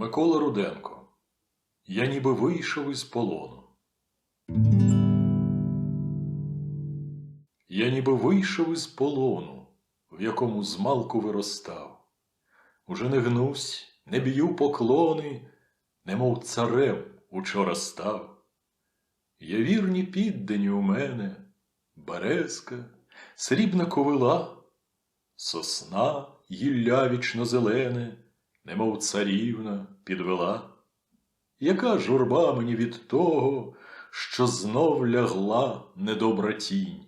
Микола Руденко. Я ніби вийшов із полону. Я ніби вийшов із полону, в якому змалку виростав. Уже не гнусь, не б'ю поклони, немов царем учора став. Є вірні піддані у мене, березка, срібна ковила, сосна, гілля вічно зелене, немов царівна підвела. Яка журба мені від того, що знов лягла недобра тінь?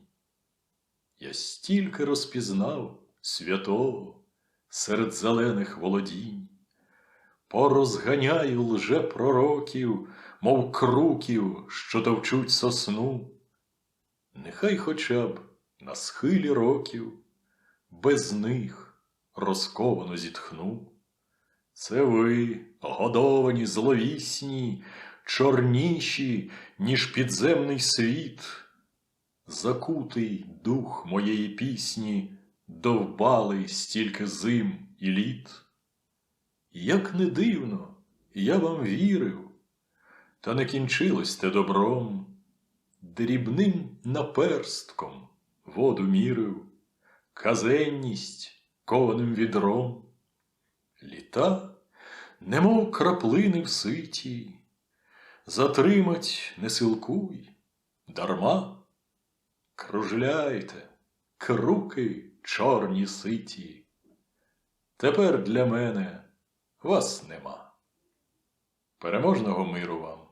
Я стільки розпізнав святого серед зелених володінь, порозганяю лже пророків, мов круків, що товчуть сосну. Нехай хоча б на схилі років без них розковано зітхну. Це ви, годовані зловісні, чорніші, ніж підземний світ, закутий дух моєї пісні, довбали стільки зим і літ. Як не дивно, я вам вірив, та не кінчилось те добром, дрібним наперстком воду мірив, казенність кованим відром. Літа, немов краплини в ситі, затримать не силкуй, дарма. Кружляйте, круки чорні ситі. Тепер для мене вас нема. Переможного миру вам!